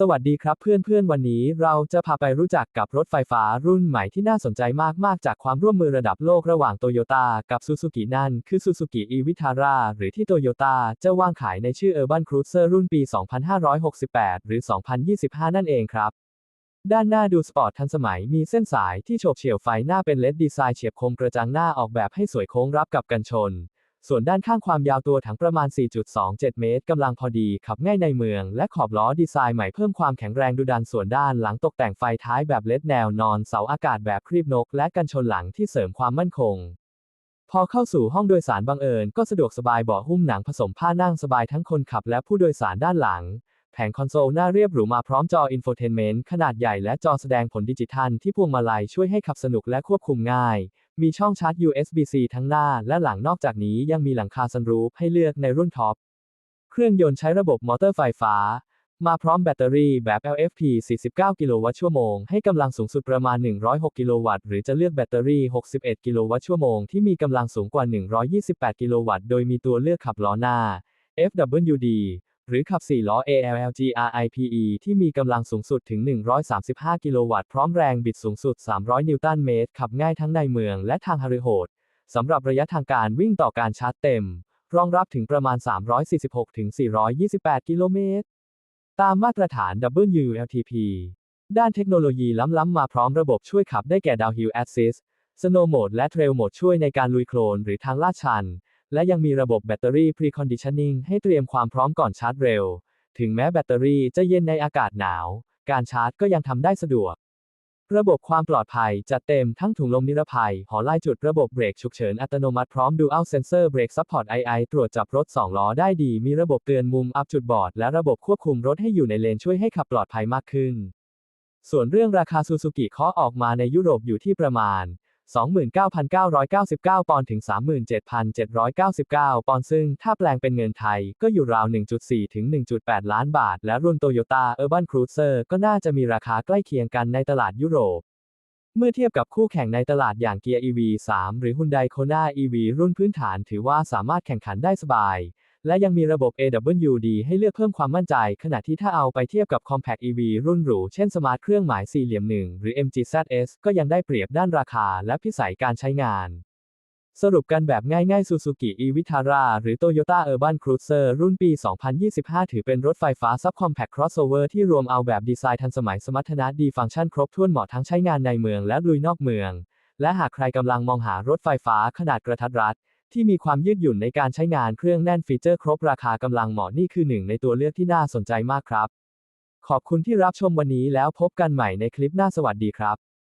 สวัสดีครับเพื่อนๆ วันนี้เราจะพาไปรู้จักกับรถไฟฟ้ารุ่นใหม่ที่น่าสนใจมากๆ จากความร่วมมือระดับโลกระหว่างโตโยต้ากับซูซูกินั่น คือซูซูกิอีวิทาร่าหรือที่โตโยต้าจะวางขายในชื่อ Urban Cruiser รุ่นปี 2568 หรือ 2025 นั่นเองครับ ด้านหน้าดูสปอร์ตทันสมัยมีเส้นสายที่โฉบเฉี่ยวไฟหน้าเป็นเลดดีไซน์เฉียบคมกระจังหน้าออกแบบให้สวยโค้งรับกับกันชน ส่วนด้านข้างความยาวตัวถังประมาณ 4.27 เมตรกำลังพอดีขับง่ายในเมือง และขอบล้อดีไซน์ใหม่เพิ่มความแข็งแรงดุดันส่วนด้านหลังตกแต่งไฟท้ายแบบเลดแนวนอนเสาอากาศแบบครีบนก และกันชนหลังที่เสริมความมั่นคง พอเข้าสู่ห้องโดยสารบังเอิญก็สะดวกสบายเบาะหุ้มหนังผสมผ้านั่งสบายทั้งคนขับและผู้โดยสารด้านหลัง แผงคอนโซลหน้าเรียบหรูมาพร้อมจออินโฟเทนเมนต์ขนาดใหญ่และจอแสดงผลดิจิทัลที่พวงมาลัยช่วยให้ขับสนุกและควบคุมง่าย มีช่องชาร์จ USB-C ทั้งหน้าและหลังนอกจากนี้ยังมีหลังคาซันรูฟให้เลือกในรุ่นท็อป เครื่องยนต์ใช้ระบบมอเตอร์ไฟฟ้า มาพร้อมแบตเตอรี่แบบ LFP 49 กิโลวัตต์ชั่วโมง ให้กำลังสูงสุดประมาณ 106 กิโลวัตต์ หรือจะเลือกแบตเตอรี่ 61 กิโลวัตต์ชั่วโมง ที่มีกำลังสูงกว่า 128 กิโลวัตต์ โดยมีตัวเลือกขับล้อหน้า FWD หรือขับ 4 ล้อ ALLGRIPE ที่มีกำลังสูงสุดถึง 135 กิโลวัตต์ พร้อมแรงบิดสูงสุด 300 นิวตันเมตร ขับง่ายทั้งในเมืองและทางฮาริโหดสำหรับระยะทางการวิ่งต่อการชาร์จเต็ม รองรับถึงประมาณ 346-428 กิโลเมตร ตามมาตรฐาน WLTP ด้านเทคโนโลยีล้ำๆมาพร้อมระบบช่วยขับได้แก่ Downhill Assist Snow Mode และ Trail Mode ช่วยในการลุยโคลนหรือทางลาดชัน และยังมีระบบแบตเตอรี่ Preconditioning ให้เตรียมความพร้อมก่อนชาร์จเร็ว ถึงแม้แบตเตอรี่จะเย็นในอากาศหนาว การชาร์จก็ยังทำได้สะดวก ระบบความปลอดภัยจัดเต็มทั้งถุงลมนิรภัย หอไล่จุดระบบเบรกฉุกเฉินอัตโนมัติพร้อม Dual Sensor Brake Support II ตรวจจับรถ 2 ล้อได้ดี มีระบบเตือนมุมอัพจุดบอด และระบบควบคุมรถให้อยู่ในเลนช่วยให้ขับปลอดภัยมากขึ้นส่วนเรื่องราคาซูซูกิเคาะออกมาในยุโรปอยู่ที่ประมาณ 29,999 ปอนด์ถึง 37,799 ปอนด์ซึ่งถ้าแปลงเป็นเงินไทยก็อยู่ราว 1.4 ถึง 1.8 ล้านบาท และรุ่น Toyota Urban Cruiser ก็น่าจะมีราคาใกล้เคียงกันในตลาดยุโรป เมื่อเทียบกับคู่แข่งในตลาดอย่างเกียร์ EV 3 หรือ Hyundai Kona EV รุ่นพื้นฐานถือว่าสามารถแข่งขันได้สบาย และยังมีระบบ AWD ให้เลือกเพิ่มความมั่นใจ ขณะที่ถ้าเอาไปเทียบกับ Compact EV รุ่นหรู เช่นสมาร์ทเครื่องหมายสี่เหลี่ยมหนึ่งหรือ MG ZS ก็ยังได้เปรียบด้านราคาและพิสัยการใช้งาน สรุปกันแบบง่ายๆ Suzuki e-Vitara หรือ Toyota Urban Cruiser รุ่นปี 2025 ถือเป็นรถไฟฟ้า Subcompact Crossover ที่รวมเอาแบบดีไซน์ทันสมัยสมรรถนะดีฟังก์ชันครบถ้วนเหมาะทั้งใช้งานในเมืองและลุยนอกเมือง และหากใครกำลังมองหารถไฟฟ้าขนาดกระทัดรัด ที่มีความยืดหยุ่นในการใช้งานเครื่องแน่นฟีเจอร์ครบราคากำลังเหมาะนี่คือหนึ่งในตัวเลือกที่น่าสนใจมากครับ ขอบคุณที่รับชมวันนี้แล้วพบกันใหม่ในคลิปหน้าสวัสดีครับ